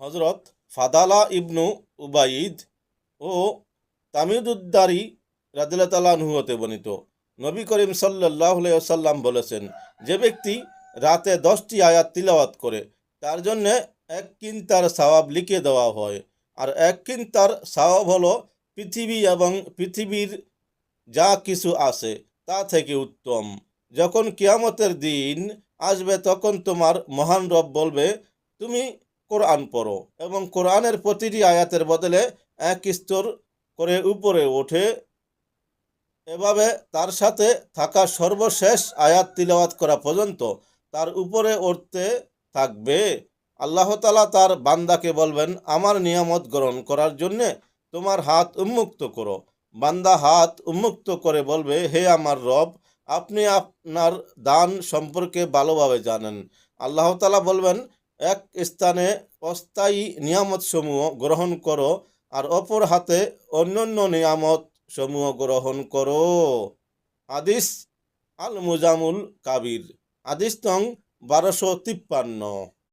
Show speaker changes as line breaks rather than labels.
হজরত ফাদালা ইবনু উবাইদ ও তামিদুদ্দারি রাদিল্লাহ হতে বর্ণিত। নবী করিম সাল্লাহ সাল্লাম বলেছেন, যে ব্যক্তি রাতে দশটি আয়াত তিলাওয়াত করে, তার জন্যে এক কিন্তার সওয়াব লিখে দেওয়া হয়। আর এক কিন্তার সওয়াব হলো পৃথিবী এবং পৃথিবীর যা কিছু আছে, তা থেকে উত্তম। যখন কিয়ামতের দিন আসবে, তখন তোমার মহান রব বলবে, তুমি কোরআন পড়ো এবং কোরআনের প্রতিটি আয়াতের বদলে এক স্তর করে উপরে ওঠে। এভাবে তার সাথে থাকা সর্বশেষ আয়াত তিলাওয়াত করা পর্যন্ত তার উপরে উঠতে থাকবে। আল্লাহ তালা তার বান্দাকে বলবেন, আমার নিয়ামত গ্রহণ করার জন্যে তোমার হাত উন্মুক্ত করো। বান্দা হাত উন্মুক্ত করে বলবে, হে আমার রব, আপনি আপনার দান সম্পর্কে ভালোভাবে জানেন। আল্লাহ তালা বলবেন এক স্থানে অস্থায়ী নিয়ামত সমূহ গ্রহণ করো আর অপর হাতে অন্যান্য নিয়ামত সমূহ গ্রহণ করো। আদিস আল মুজামুল কাবির। আদিস নং বারোশো তিপ্পান্ন।